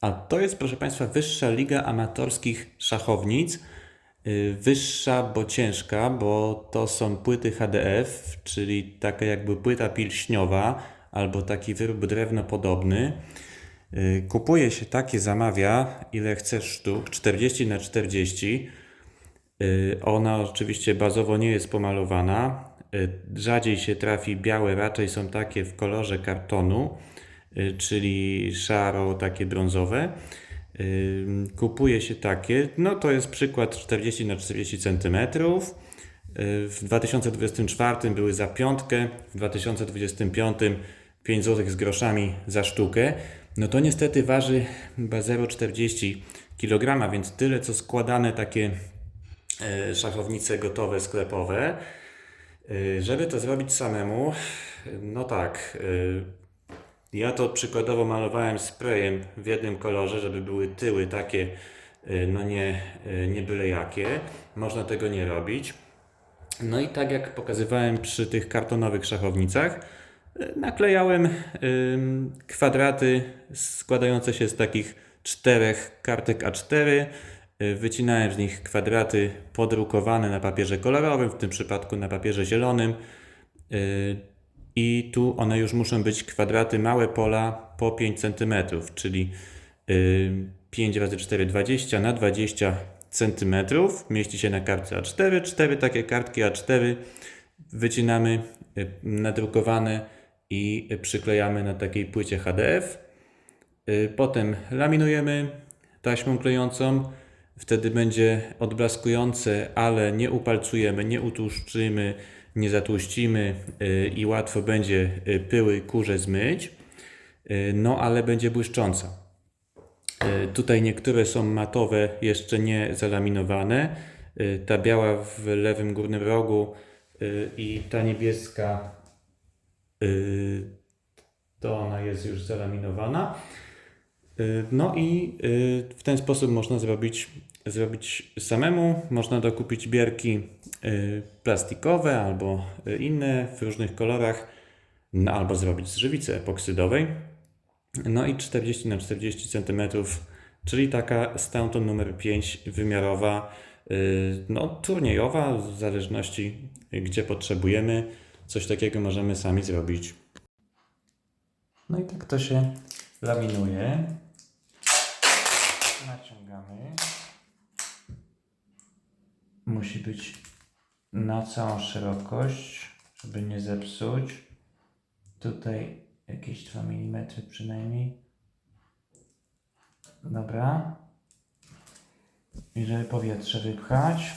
A to jest, proszę Państwa, wyższa liga amatorskich szachownic. Y, Wyższa, bo ciężka, bo to są płyty HDF, czyli taka jakby płyta pilśniowa albo taki wyrób drewnopodobny. Y, Kupuje się takie, zamawia, ile chcesz sztuk, 40 na 40. Y, Ona oczywiście bazowo nie jest pomalowana. Rzadziej się trafi białe, raczej są takie w kolorze kartonu, czyli szaro, takie brązowe. Y, Kupuje się takie, no to jest przykład 40 na 40 cm. W 2024 były za piątkę, w 2025 5 zł z groszami za sztukę. No to niestety waży chyba 0,40 kg, więc tyle co składane takie szachownice gotowe, sklepowe. Żeby to zrobić samemu, no tak, ja to przykładowo malowałem sprayem w jednym kolorze, żeby były tyły takie, e, no nie, e, nie byle jakie. Można tego nie robić. No i tak jak pokazywałem przy tych kartonowych szachownicach, y, naklejałem kwadraty składające się z takich czterech kartek A4. y, Wycinałem z nich kwadraty podrukowane na papierze kolorowym, w tym przypadku na papierze zielonym. Y, I tu one już muszą być kwadraty małe pola po 5 cm, czyli y, 5 razy 4 20 na 20 cm mieści się na kartce A4. Cztery takie kartki A4 wycinamy y, nadrukowane i y, przyklejamy na takiej płycie HDF. Y, Potem laminujemy taśmą klejącą. Wtedy będzie odblaskujące, ale nie upalcujemy, nie utłuszczymy, nie zatłuścimy y, i łatwo będzie y, pyły, kurze zmyć. Y, No ale będzie błyszcząca. Tutaj niektóre są matowe, jeszcze nie zalaminowane. Ta biała w lewym górnym rogu i ta niebieska to ona jest już zalaminowana. Y, No i y, w ten sposób można zrobić, zrobić samemu. Można dokupić bierki y, plastikowe albo inne w różnych kolorach, no, albo zrobić z żywicy epoksydowej. No i 40 na 40 cm, czyli taka Stanton numer 5 wymiarowa, no turniejowa, w zależności gdzie potrzebujemy. Coś takiego możemy sami zrobić. No i tak to się laminuje. Naciągamy. Musi być na całą szerokość, żeby nie zepsuć. Tutaj jakieś 2 mm przynajmniej. Dobra. I żeby powietrze wypchać.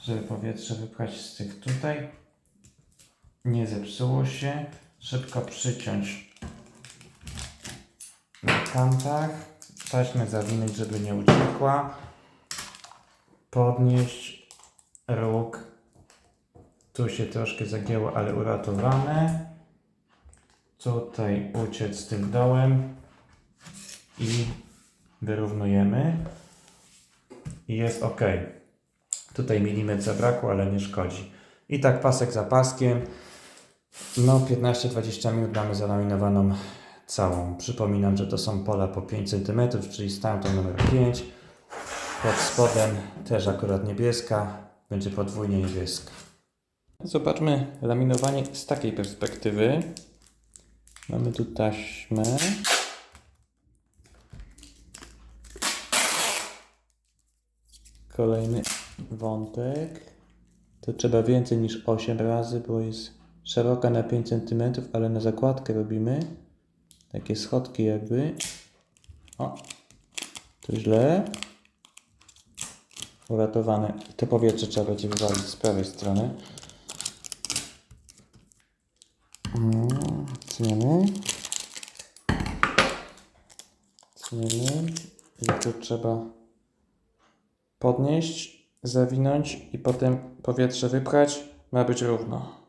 Żeby powietrze wypchać z tych tutaj. Nie zepsuło się. Szybko przyciąć kantach. Taśmę zawinąć, żeby nie uciekła. Podnieść róg tu się troszkę zagięło, ale uratowane. Tutaj uciec z tym dołem i wyrównujemy. I jest ok. Tutaj milimetr zabrakło, ale nie szkodzi. I tak pasek za paskiem. No 15-20 minut mamy zalaminowaną całą. Przypominam, że to są pola po 5 cm, czyli stamtąd numer 5. Pod spodem też akurat niebieska. Będzie podwójnie niebieska. Zobaczmy laminowanie z takiej perspektywy. Mamy tu taśmę. Kolejny wątek. To trzeba więcej niż 8 razy, bo jest szeroka na 5 cm, ale na zakładkę robimy. Takie schodki jakby. O, to źle. Uratowane. To powietrze trzeba będzie wywalić z prawej strony. Mm, Tniemy. Tniemy. I tu trzeba podnieść, zawinąć i potem powietrze wypchać. Ma być równo.